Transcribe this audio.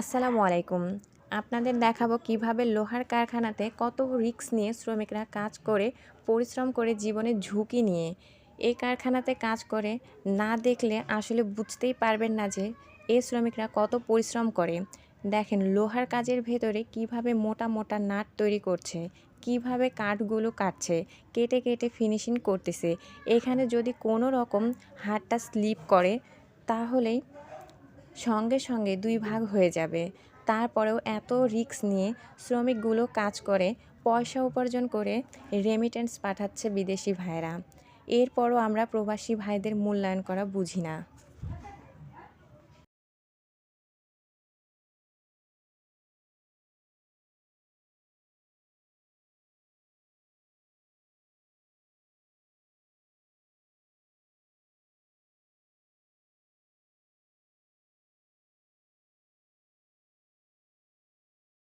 আসসালামু আলাইকুম। আপনাদের দেখাবো কীভাবে লোহার কারখানাতে কত রিস্ক নিয়ে শ্রমিকরা কাজ করে, পরিশ্রম করে জীবনের ঝুঁকি নিয়ে। এই কারখানাতে কাজ করে না দেখলে আসলে বুঝতেই পারবেন না যে এই শ্রমিকরা কত পরিশ্রম করে। দেখেন লোহার কাজের ভেতরে কীভাবে মোটা মোটা নাট তৈরি করছে, কীভাবে কাঠগুলো কাটছে, কেটে কেটে ফিনিশিং করতেছে। এখানে যদি কোনো রকম হাতটা স্লিপ করে, তাহলেই সঙ্গে সঙ্গে দুই ভাগ হয়ে যাবে। তারপরেও এত রিক্স নিয়ে শ্রমিকগুলো কাজ করে, পয়সা উপার্জন করে রেমিটেন্স পাঠাচ্ছে বিদেশি ভাইরা এরপরও আমরা প্রবাসী ভাইদের মূল্যায়ন করা বুঝি না।